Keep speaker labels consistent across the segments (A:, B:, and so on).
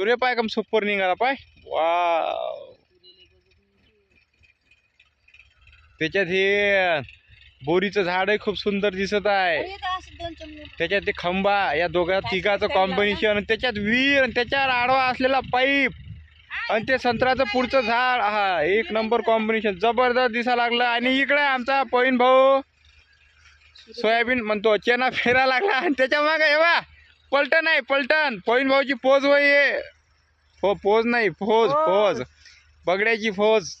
A: कम super निघाला पाय? वा त्याच्यात हे बोरीचं झाड खूप सुंदर दिसत आहे. त्याच्यात ते खंबा या दोघा तिघाचं कॉम्बिनेशन आणि त्याच्यात विहीर आणि त्याच्यावर आडवा असलेला पाईप. आणि ते संत्र्याचं पुढचं झाड हा एक नंबर कॉम्बिनेशन जबरदस्त दिसा लागलं. आणि इकडे आमचा पवीन भाऊ सोयाबीन म्हणतो चेना फेरा लागला. आणि त्याच्यामागे हे पलटण आहे पलटण पवीन भाऊची पोज वय हो पोज नाही फौज फौज. बगड्याची फौज.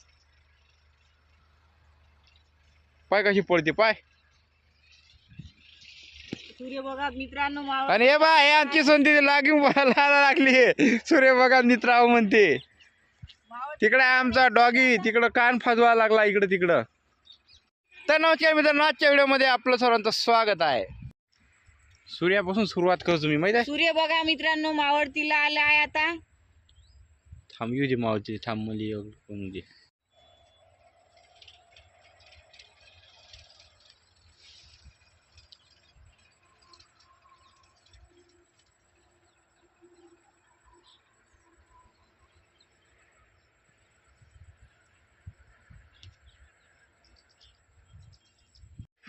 A: पाय कशी पडते पाय.
B: सूर्य बघा मित्रांनो
A: आणि हे बा हे आमची लागून बोलायला लागली सूर्य बघा मित्राव म्हणते. तिकडे आमचा डॉगी तिकडं कान फजवा लागला इकडं तिकडं. तर नमस्कार मित्रांनो आजच्या व्हिडिओमध्ये आपलं सर्वांचं स्वागत आहे. सूर्यापासून सुरुवात करतो तुम्ही माहिती आहे?
B: सूर्य बघा मित्रांनो मावळतीला आला आहे आता.
A: थांब येऊ दे मावची थांब मुली येऊ दे.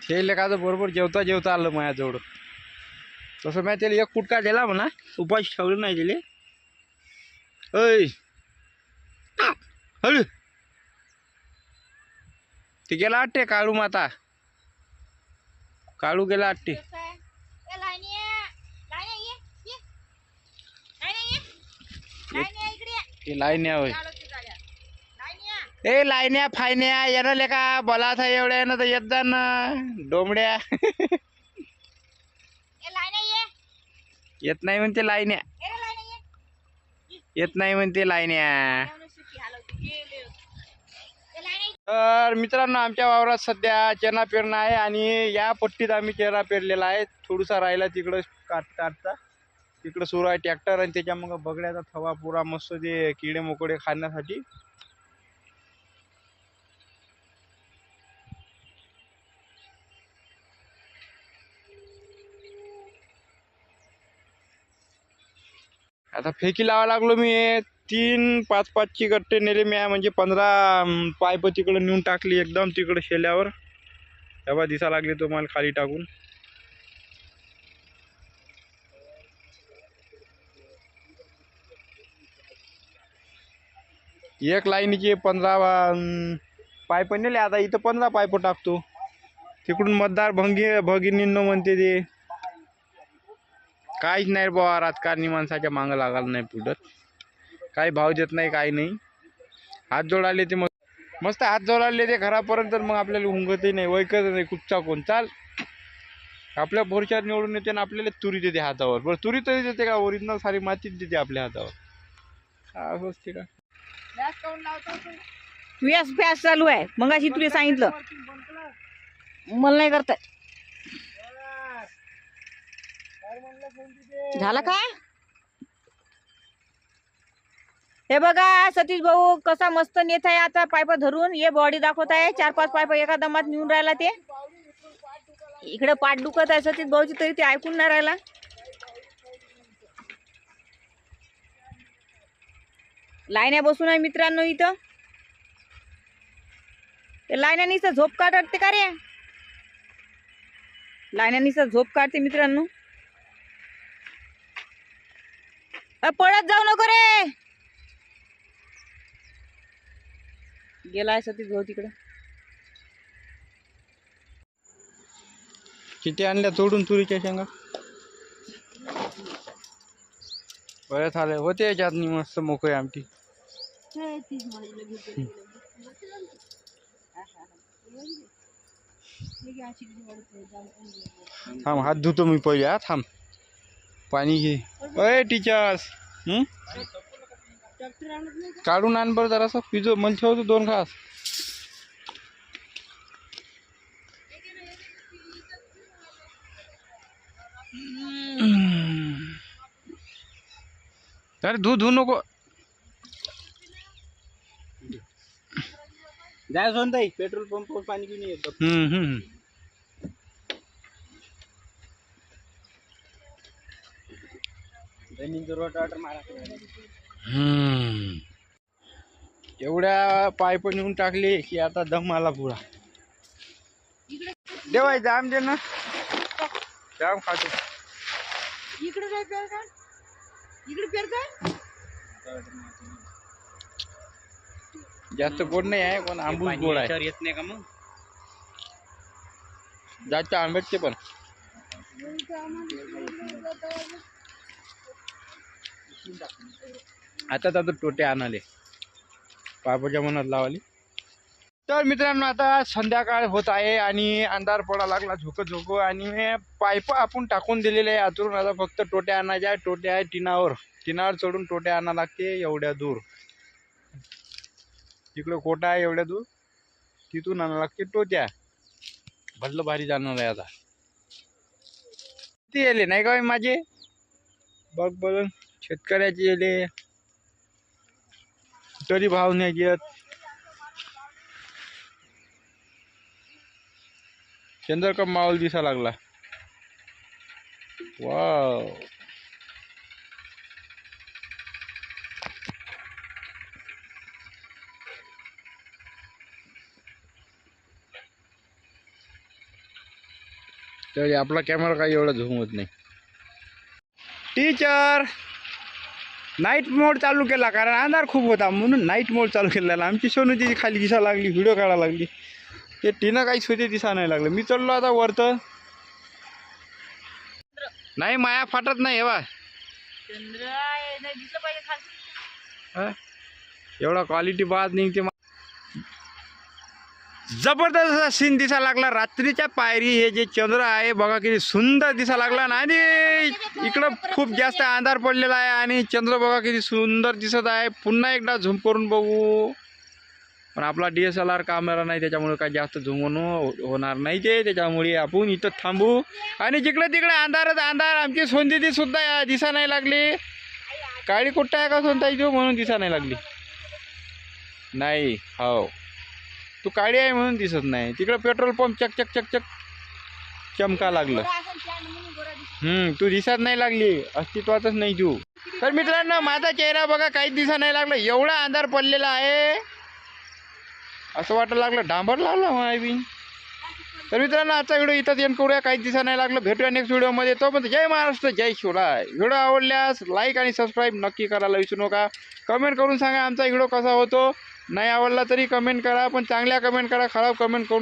A: हे लेखाचं बरोबर जेवता जेवता आलं माझ्याजवळ तसं मी त्याला एक कुटका दिला म्हणा उपाशी ठेवलं नाही दिले। ऐ हळू ते गेला काळू माता। काळू गेला आट्टे ते लाईन्या होय ए फायन्या येणं लेका बोला था एवढ्या येणं तर येत जा ना डोमड्या येत नाही म्हणते लाईन्या. येत नाही म्हणते लाईन्या. तर मित्रांनो आमच्या वावरात सध्या चेना पेरणं आहे आणि या पट्टीत आम्ही चेरा पेरलेला आहे. थोडूसा राहिला तिकडं काट काढता. तिकडं सुरू आहे ट्रॅक्टर आणि त्याच्या मग बगड्याचा थवा पुरा मस्त ते किडे मोकडे खाण्यासाठी. आता फेकी लावा लागलो मी. तीन पाच पाचची गट्टे नेले मी. म्हणजे पंधरा पायप तिकडं नेऊन टाकली एकदम तिकडं शेल्यावर. तेव्हा दिसा लागले तुम्हाला खाली टाकून. एक लाईनीचे पंधरा पायप नेले. आता इथं पंधरा पायप टाकतो. तिकडून मतदार भंगी भगिनींनो म्हणते ते. काहीच नाही बाबा राजकारणी माणसाच्या मागं लागायला नाही पुढत काही भाव देत नाही काही नाही. हात जोडाले ते मस्त मस्त हात जोडाले ते घरापर्यंत मग आपल्याला हुंगतही नाही वैकत नाही कुठचा कोण. चाल. आपल्या भोरच्यात निवडून येते आणि आपल्याला तुरी देते हातावर. बरं तुरी तरी देते का? ओरिजिनल सारी मातीच देते आपल्या हातावर. काय असते का?
B: व्यास चालू आहे. मग अशी तुला सांगितलं. मला नाही करताय झालं का? हे बघा सतीश भाऊ कसा मस्त नेत आहे आता पायप धरून. ये बॉडी दाखवत आहे. चार पाच पायप एका दमात नेऊन राहिला ते. इकडे पाठ दुखत आहे सतीश भाऊची तरी ते ऐकून नाही राहिला. लायन्या बसून आहे मित्रांनो इथं. ते लायन्यानीच झोप काढते का रे? लायन्यानीच झोप काढते मित्रांनो. पळत जाऊ नको रे. गेलाय सतीश भाऊ तिकडे.
A: किती आणल्या तोडून तुरीच्या शेंगा? बऱ्याच आले होते याच्यात मस्त मोकळी आमटी. थांब हात धुतो मी पहिले हा थांब. पाणी घे. अय टीचर्स? काढून आण बरं जरासं. पिजो मला ठेवतो दोन घास. अरे धू धू नको.
C: जाय सोनताई पेट्रोल पंपवर पाणी पिऊन येतो
A: हम्म हम्म
C: जमीनचं रोटाटर मारा
A: हम्म. एवढ्या पाईप नेऊन टाकले की आता दम आला पुरा. देवाय जाम दे ना. जाम खातो.
B: इकडे
A: जास्त गोड नाही आहे पण आंबूस गोड आहे.
C: येत नाही का मग?
A: जास्त आंबटचे पण. आता आता टोटे आणाले. पापाच्या मनात लावाले. तर मित्रांनो आता संध्याकाळ होत आहे आणि अंधार पडा लागला झोक झोक आणि पाईप आपण टाकून दिलेले आहे आतून. आता फक्त टोट्या आणायच्या आहे टोट्या आहे टिनावर. टिनावर चढून टोट्या आणा लागते एवढ्या दूर. तिकडं कोटा आहे एवढ्या दूर. तिथून आणा लागते टोट्या भरलं भारी जाणार आहे आता. किती येले नाही का माझे? बघ बघ. शेतकऱ्याचे येले तरी भाव नाही घेत चंद्रकप माहोल दिसा लागला. वाव. तरी आपला कॅमेरा काही एवढा झूम होत नाही. टीचर नाईट मोड चालू केला कारण अंधार खूप होता म्हणून नाईट मोड चालू केलेला. आमची सोनूची खाली दिसा लागली व्हिडिओ काढा लागली. ते टीनं काही सोचे दिसा नाही लागलं. मी चाललो आता वरतं. नाही माया फाटत नाही हे बा
B: चंद्र आहे, नाही दिसलं पाहिजे खाली.
A: हा? एवढा क्वालिटी बाद निघते जबरदस्त असा सीन दिसा लागला. रात्रीच्या पायरी हे जे चंद्र आहे बघा किती सुंदर दिसा लागला ना. आणि इकडं खूप जास्त अंधार पडलेला आहे आणि चंद्र बघा किती सुंदर दिसत आहे. पुन्हा एकदा झूम करून बघू. पण आपला D S L R camera नाही त्याच्यामुळे काही जास्त झूम होणार नाही ते. त्याच्यामुळे आपण इथं थांबू. आणि जिकडे तिकडे अंधारच अंधार. आमची सोनदिदी सुद्धा दिसा नाही लागली. काळी कुट्टा आहे का सोनताई तू? म्हणून दिसा नाही लागली. नाही हो. तू काळी आहे म्हणून दिसत नाही. तिकडं पेट्रोल पंप चक चक चक चक चमका लागलं. हम्म तू दिसत नाही लागली. अस्तित्वातच नाही तू. तर मित्रांनो माझा चेहरा बघा काहीच दिसा नाही लागला. एवढा अंधार पडलेला आहे. असं वाटायला लागलं डांबर लागला मायबी तर मित्रांनो आजचा व्हिडिओ इथंच एंड करूया. काहीच दिसा नाही लागलं. भेटूया नेक्स्ट व्हिडिओमध्ये तोपर्यंत जय महाराष्ट्र जय शिवराय. व्हिडिओ आवडल्यास लाईक आणि सबस्क्राईब नक्की करायला विसरू नका. कमेंट करून सांगा आमचा व्हिडिओ कसा होतो. नाही आवडला तरी कमेंट करा पण चांगल्या कमेंट करा खराब कमेंट करू